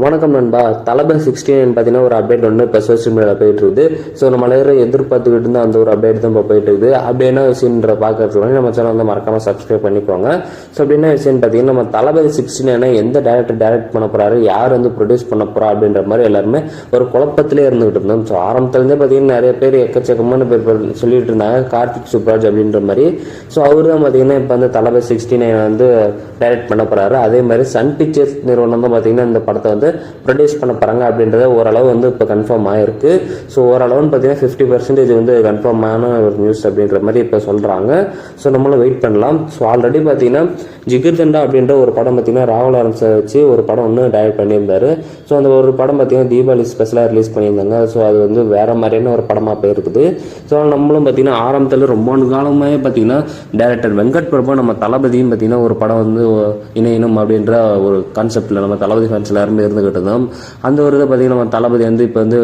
வணக்கம் நண்பா. தலபை சிக்ஸ்டீன் பார்த்தீங்கன்னா ஒரு அப்டேட் ஒன்று இப்போ சோசியல் மீடியாவில் போயிட்டு இருக்குது ஸோ நம்ம எல்லாரும் எதிர்பார்த்துக்கிட்டு இருந்த அந்த ஒரு அப்டேட் தான் இப்போ போயிட்டு இருக்குது அப்படி என்ன விஷயம்ன்ற பார்க்கறதுக்கு நம்ம சேனல் வந்து மறக்காம சப்ஸ்கிரைப் பண்ணிக்கோங்க. ஸோ அப்படி என்ன விஷயம்னு பார்த்தீங்கன்னா நம்ம தளபதி சிக்ஸ்டீன் எந்த டேரக்டர் டைரக்ட் பண்ண போறாரு யார் வந்து ப்ரொடியூஸ் பண்ண போறா அப்படின்ற மாதிரி எல்லாருமே ஒரு குழப்பத்திலே இருந்துகிட்டு இருந்தோம். ஸோ ஆரம்பத்துலேருந்தே பார்த்தீங்கன்னா நிறைய பேர் எக்கச்சக்கமான பேர் சொல்லிட்டு இருந்தாங்க. கார்த்திக் சுப்ராஜ் அப்படின்ற மாதிரி. ஸோ அவர் தான் பார்த்தீங்கன்னா இப்போ வந்து தளபதி சிக்ஸ்டி நைன் வந்து டைரக்ட் பண்ண போறாரு. அதே மாதிரி சன் பிக்சர்ஸ் நிறுவனம் தான் பார்த்தீங்கன்னா இந்த படத்தை வந்து ப்ரொடியூஸ் பண்ண போகிறாங்க அப்படின்றத ஓரளவு வந்து இப்போ கன்ஃபார்ம் ஆயிருக்கு. ஸோ ஓரளவுன்னு பார்த்தீங்கன்னா ஃபிஃப்டி பர்சன்டேஜ் வந்து கன்ஃபார்ம் ஆன ஒரு நியூஸ் அப்படின்ற மாதிரி இப்போ சொல்கிறாங்க ஸோ நம்மளும் வெயிட் பண்ணலாம். ஸோ ஆல்ரெடி பார்த்தீங்கன்னா ஜிகிர்தண்டா அப்படின்ற ஒரு படம் பார்த்தீங்கன்னா ராகுல் ஆரன்ஸை வச்சு ஒரு படம் ஒன்று டைரக்ட் பண்ணியிருந்தார். ஸோ அந்த ஒரு படம் பார்த்தீங்கன்னா தீபாவளி ஸ்பெஷலாக ரிலீஸ் பண்ணியிருந்தாங்க. ஸோ அது வந்து வேறு மாதிரியான ஒரு படமாக போயிருக்குது. ஸோ நம்மளும் பார்த்தீங்கன்னா ஆரம்பத்தில் ரொம்ப காலமாகவே பார்த்தீங்கன்னா டேரக்டர் வெங்கட் பிரபு நம்ம தளபதியும் பார்த்தீங்கன்னா ஒரு படம் வந்து இணையணும் அப்படின்ற ஒரு கான்செப்டில் நம்ம தளபதி ஃபேன்ஸ் எல்லாருமே இருந்துகிட்டு இருந்தோம் அந்த ஒரு இதை பார்த்திங்கன்னா நம்ம தளபதி வந்து இப்போ வந்து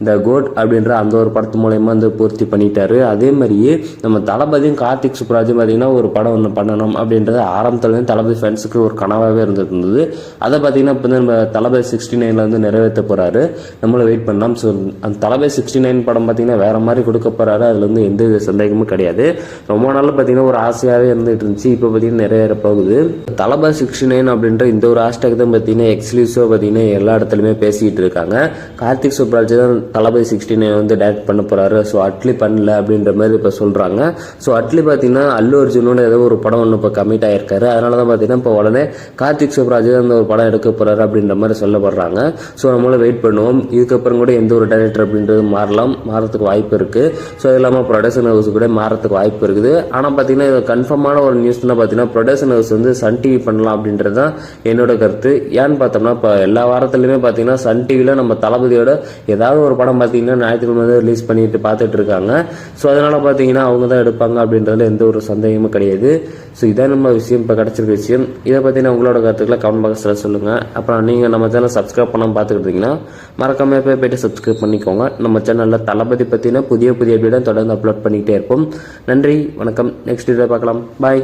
இந்த கோட் அப்படின்ற அந்த ஒரு படத்து மூலயமா வந்து பூர்த்தி பண்ணிட்டாரு. அதே மாதிரியே நம்ம தளபதியும் கார்த்திக் சுப்ராஜும் பார்த்தீங்கன்னா ஒரு படம் ஒன்று பண்ணணும் அப்படின்றது ஆரம்பத்துலேருந்து தளபதி ஃபேன்ஸுக்கு ஒரு கனவாகவே இருந்துட்டு இருந்தது அதை பார்த்தீங்கன்னா இப்போ வந்து நம்ம தளபதி சிக்ஸ்டி நைனில் வந்து நிறைவேற்ற போகிறாரு நம்மளும் வெயிட் பண்ணலாம். ஸோ அந்த தளபதி சிக்ஸ்டி நைன் படம் பார்த்தீங்கன்னா வேறு மாதிரி கொடுக்க போகிறாரு அதில் வந்து எந்த சந்தேகமும் கிடையாது. ரொம்ப நாள் பார்த்தீங்கன்னா ஒரு ஆசையாகவே இருந்துகிட்டு இருந்துச்சு. இப்போ பார்த்தீங்கன்னா நிறைவேற போகுது. தளபதி சிக்ஸ்டி நைன் அப்படின்ற இந்த ஒரு ஹேஷ்டேக் தான் பார்த்தீங்கன்னா எக்ஸ்க்ளூசிவாக பார்த்தீங்கன்னா எல்லா இடத்துலையுமே பேசிக்கிட்டு இருக்காங்க. கார்த்திக் சுப்ராஜ் தான் தளபதி சிக்ஸ்டி நைன் வந்து டேரக்ட் பண்ண போகிறாரு ஸோ அட்லி பண்ணல அப்படின்ற மாதிரி இப்போ சொல்கிறாங்க ஸோ அட்லி பார்த்தீங்கன்னா அல்லு அர்ஜுனோட ஏதோ ஒரு படம் ஒன்று இப்போ கமிட் ஆகியிருக்காரு அதனால தான் பார்த்தீங்கன்னா இப்போ உடனே கார்த்திக் சுப்ராஜ் தான் அந்த ஒரு படம் எடுக்க போகிறாரு அப்படின்ற மாதிரி சொல்லப்படுறாங்க. ஸோ நம்மள வெயிட் பண்ணுவோம். இதுக்கப்புறம் கூட எந்த ஒரு டேரக்டர் அப்படின்றது மாறலாம். மாறத்துக்கு வாய்ப்பு இருக்குது ஸோ அது இல்லாமல் ப்ரொடக்ஷன் ஹவுஸ் கூட மாறதுக்கு வாய்ப்பு இருக்குது. ஆனால் பார்த்தீங்கன்னா இது கன்ஃபார்மான ஒரு நியூஸ்னால் பார்த்தீங்கன்னா ப்ரொடக்ஷன் ஹவுஸ் வந்து சன் டிவி பண்ணலாம் அப்படின்றது தான் என்னோட கருத்து. ஏன்னு பார்த்தோம்னா இப்போ எல்லா வாரத்துலையுமே பார்த்தீங்கன்னா சன் டிவியில் நம்ம தளபதியோட ஏதாவது ஒரு படம் பார்த்தீங்கன்னா ஞாயிற்றுக்கிழமை வந்து ரிலீஸ் பண்ணிட்டு பார்த்துட்டு இருக்காங்க. ஸோ அதனால் பார்த்தீங்கன்னா அவங்க தான் எடுப்பாங்க அப்படின்றதுல எந்த ஒரு சந்தேகமும் கிடையாது. ஸோ இதான் நம்ம விஷயம். இப்போ கிடச்சிருக்க விஷயம். இதை பார்த்தீங்கன்னா உங்களோட கருத்துக்களை கமெண்ட் பாக்ஸில் சொல்லுங்கள் அப்புறம் நீங்கள் நம்ம சேனல் சப்ஸ்கிரைப் பண்ணாமல் பார்த்துக்கிட்டு இருக்கீங்கன்னா போய் போயிட்டு சப்ஸ்கிரைப் பண்ணிக்கோங்க. நம்ம சேனலில் தளபதி பற்றினா புதிய புதிய வீடியோ தொடர்ந்து அப்லோட் பண்ணிக்கிட்டே இருப்போம். நன்றி வணக்கம். நெக்ஸ்ட் வீடியோ பார்க்கலாம். பாய்